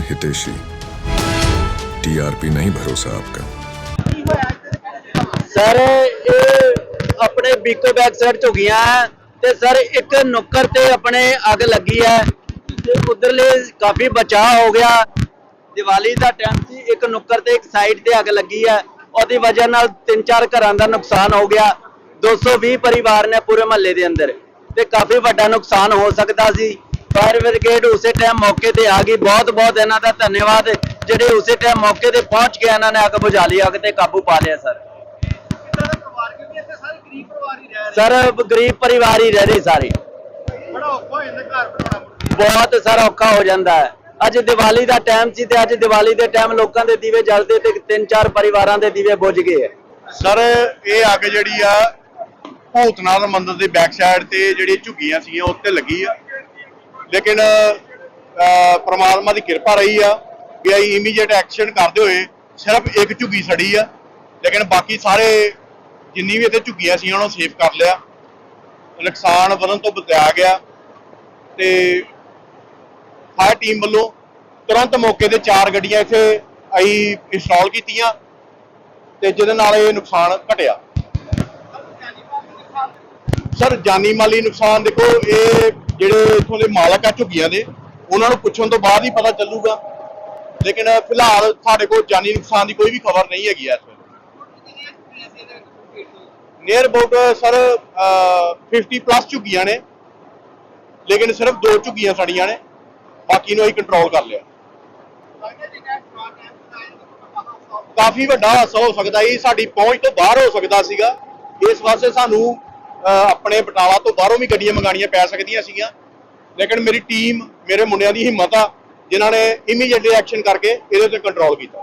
Hiteshi TRP नहीं भरोसा आपका ਸਰ ਇਹ ਆਪਣੇ ਬੀਕੋ ਬੈਕ ਸਾਈਡ ਝੁਗੀਆਂ ਹੈ ਤੇ ਸਰ ਇੱਕ ਨੁੱਕਰ ਤੇ ਆਪਣੇ ਅੱਗ ਲੱਗੀ ਹੈ ਤੇ ਉਧਰਲੇ ਕਾਫੀ ਬਚਾਅ ਹੋ ਗਿਆ ਦੀਵਾਲੀ ਦਾ ਟਾਈਮ ਸੀ ਇੱਕ ਨੁੱਕਰ ਤੇ ਇੱਕ ਸਾਈਡ ਤੇ ਅੱਗ ਲੱਗੀ ਹੈ ਉਹਦੀ ਵਜ੍ਹਾ ਨਾਲ ਤਿੰਨ ਚਾਰ ਘਰਾਂ ਦਾ ਨੁਕਸਾਨ ਹੋ ਗਿਆ 220 ਪਰਿਵਾਰ ਨੇ ਪੂਰੇ ਮਹੱਲੇ ਦੇ ਅੰਦਰ ਤੇ ਕਾਫੀ ਵੱਡਾ ਨੁਕਸਾਨ ਹੋ ਸਕਦਾ ਸੀ ਫਾਇਰ ਬ੍ਰਿਗੇਡ ਉਸੇ ਟਾਈਮ ਮੌਕੇ ਤੇ ਆ ਗਈ। ਬਹੁਤ ਬਹੁਤ ਇਹਨਾਂ ਦਾ ਧੰਨਵਾਦ। ਜਿਹੜੇ ਉਸੇ ਟਾਈਮ ਮੌਕੇ ਤੇ ਪਹੁੰਚ ਕੇ ਇਹਨਾਂ ਨੇ ਅੱਗ ਬੁਝਾ ਲਈ, ਅੱਗ ਤੇ ਕਾਬੂ ਪਾ ਲਿਆ, ਸਰ। ਗਰੀਬ ਪਰਿਵਾਰ ਹੀ ਰਹਿ ਰਹੇ ਸਰ, ਗਰੀਬ ਪਰਿਵਾਰ ਹੀ ਰਹਿ ਰਹੇ ਸਾਰੇ। ਬਹੁਤ ਸਾਰਾ ਔਖਾ ਹੋ ਜਾਂਦਾ ਹੈ। ਅੱਜ ਦੀਵਾਲੀ ਦਾ ਟਾਈਮ ਸੀ ਤੇ ਅੱਜ ਦੀਵਾਲੀ ਦੇ ਟਾਈਮ ਲੋਕਾਂ ਦੇ ਦੀਵੇ ਜਲਦੇ ਤੇ ਤਿੰਨ ਚਾਰ ਪਰਿਵਾਰਾਂ ਦੇ ਦੀਵੇ ਬੁਝ ਗਏ ਸਰ, ਇਹ ਅੱਗ ਜਿਹੜੀ ਆ, ਭੂਤਨਾਥ ਮੰਦਿਰ ਦੇ ਬੈਕ ਸਾਈਡ ਤੇ ਜਿਹੜੀ ਝੁੱਗੀਆਂ ਸੀਗੀਆਂ, ਉੱਤੇ ਲੱਗੀ ਆ। ਲੇਕਿਨ ਅਹ, ਪ੍ਰਮਾਤਮਾ ਦੀ ਕਿਰਪਾ ਰਹੀ ਆ ਵੀ ਅਸੀਂ ਇਮੀਡੀਏਟ ਐਕਸ਼ਨ ਕਰਦੇ ਹੋਏ ਸਿਰਫ ਇੱਕ ਝੁੱਗੀ ਸੜੀ ਆ। ਲੇਕਿਨ ਬਾਕੀ ਸਾਰੇ ਜਿੰਨੀ ਵੀ ਇੱਥੇ ਝੁੱਗੀਆਂ ਸੀ ਉਹਨਾਂ ਨੂੰ ਸੇਫ ਕਰ ਲਿਆ। ਨੁਕਸਾਨ ਵਧਣ ਤੋਂ ਬਚਾਇਆ ਗਿਆ। ਤੇ ਫਾਇਰ ਟੀਮ ਵੱਲੋਂ ਤੁਰੰਤ ਮੌਕੇ ਤੇ ਚਾਰ ਗੱਡੀਆਂ ਇੱਥੇ ਅਸੀਂ ਇੰਸਟਾਲ ਕੀਤੀਆਂ ਤੇ ਜਿਹਦੇ ਨਾਲ ਇਹ ਨੁਕਸਾਨ ਘਟਿਆ। ਸਰ ਜਾਨੀ ਮਾਲੀ ਨੁਕਸਾਨ ਦੇਖੋ ਇਹ ਜਿਹੜੇ ਇਥੋਂ ਦੇ ਮਾਲਕ ਆ ਝੁੱਗੀਆਂ ਦੇ, ਉਹਨਾਂ ਨੂੰ ਪੁੱਛਣ ਤੋਂ ਬਾਅਦ ਹੀ ਪਤਾ ਚੱਲੂਗਾ। ਲੇਕਿਨ ਫਿਲਹਾਲ ਸਾਡੇ ਕੋਲ ਜਾਨੀ ਨੁਕਸਾਨ ਦੀ ਕੋਈ ਵੀ ਖਬਰ ਨਹੀਂ ਹੈਗੀ ਇਸ ਵੇਲੇ। ਨੀਅਰ ਅਬਾਊਟ ਸਰ 50 ਪਲੱਸ ਝੁੱਗੀਆਂ ਨੇ, ਲੇਕਿਨ ਸਿਰਫ ਦੋ ਝੁੱਗੀਆਂ ਸੜੀਆਂ ਨੇ, ਬਾਕੀ ਨੂੰ ਅਸੀਂ ਕੰਟਰੋਲ ਕਰ ਲਿਆ। ਕਾਫੀ ਵੱਡਾ ਹਾਦਸਾ ਹੋ ਸਕਦਾ ਸੀ, ਸਾਡੀ ਪਹੁੰਚ ਤੋਂ ਬਾਹਰ ਹੋ ਸਕਦਾ ਸੀਗਾ। ਇਸ ਵਾਸਤੇ ਸਾਨੂੰ ਆਪਣੇ ਬਟਾਲਾ ਤੋਂ ਬਾਹਰੋਂ ਵੀ ਗੱਡੀਆਂ ਮੰਗਾਣੀਆਂ ਪੈ ਸਕਦੀਆਂ ਸੀਗੀਆਂ। ਲੇਕਿਨ ਮੇਰੀ ਟੀਮ ਮੇਰੇ ਮੁੰਡਿਆਂ ਦੀ ਹਿੰਮਤ ਆ, ਜਿਨ੍ਹਾਂ ਨੇ ਇਮੀਡੀਏਟਲੀ ਐਕਸ਼ਨ ਕਰਕੇ ਇਹਦੇ ਤੇ ਕੰਟਰੋਲ ਕੀਤਾ।